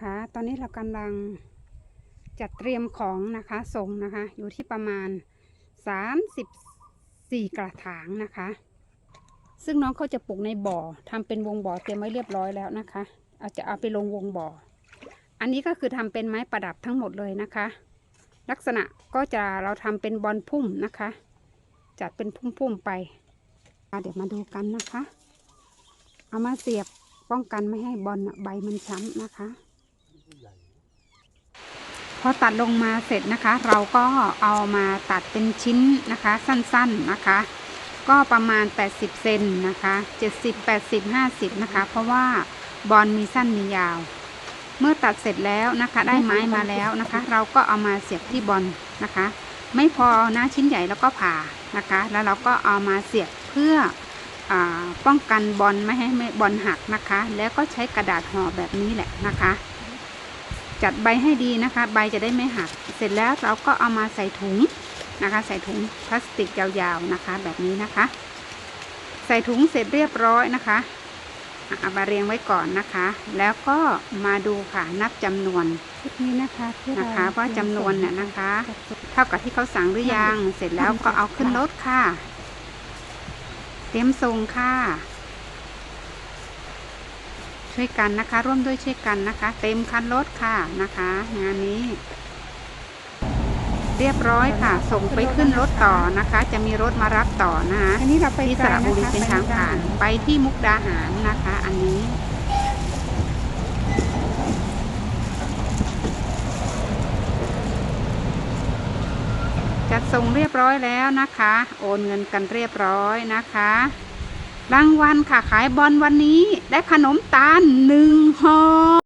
คะ ตอนนี้เรากำลังจัดเตรียมของนะคะส่งนะคะ อยู่ที่ประมาณ 34 กระถางนะคะ ซึ่งน้องเขาจะปลูกในบ่อทำเป็นวงบ่อเตรียมไว้เรียบร้อยแล้วนะคะอาจจะเอาไปลงวงบ่อ อันนี้ก็คือทำเป็นไม้ประดับทั้งหมดเลยนะคะ ลักษณะก็จะเราทำเป็นบอลพุ่มนะคะ จัดเป็นพุ่มๆไปเดี๋ยวมาดูกันนะคะ เอามาเสียบป้องกันไม่ให้บอลใบมันช้ำนะคะ อตัดลงมาเสร็จนะคะ เราก็เอามาตัดเป็นชิ้นนะคะ สั้นๆนะคะ ก็ประมาณ 80 เซนนะคะ 70 80 50 นะคะ เพราะว่าบอลมีสั้นมียาว เมื่อตัดเสร็จแล้วนะคะ ได้ไม้มาแล้วนะคะ เราก็เอามาเสียบที่บอลนะคะ ไม่พอนะชิ้นใหญ่แล้วก็ผ่านะคะ แล้วเราก็เอามาเสียบเพื่ออป้องกันบอลไม่ให้บอลหักนะคะ แล้วก็ใช้กระดาษห่อแบบนี้แหละนะคะ จัดใบให้ดีนะคะ ใบจะได้ไม่หัก เสร็จแล้วเราก็เอามาใส่ถุงนะคะ ใส่ถุงพลาสติกยาวๆนะคะ แบบนี้นะคะ ใส่ถุงเสร็จเรียบร้อยนะคะอะเอามาเรียงไว้ก่อนนะคะ แล้วก็มาดูค่ะนับจำนวนชุดนี้นะคะที่เรานะคะว่าจำนวนเนี่ยนะคะจัดส่งเท่ากับที่เขาสั่งหรือยัง เสร็จแล้วก็เอาขึ้นรถค่ะ เตรียมส่งค่ะ ช่วยกันนะคะ ร่วมด้วยช่วยกันนะคะ เต็มคันรถค่ะนะคะ งานนี้ เรียบร้อยค่ะ ส่งไปขึ้นรถต่อนะคะ จะมีรถมารับต่อนะคะอันนี้เราไปที่ไกสลระบุรีะคะเป็นทางผ่านไปที่มุกดาหารนะคะ อันนี้จัดส่งเรียบร้อยแล้วนะคะ โอนเงินกันเรียบร้อยนะคะ รางวัลค่ะขายบอลวันนี้ได้ขนมตาลหนึ่งห่อ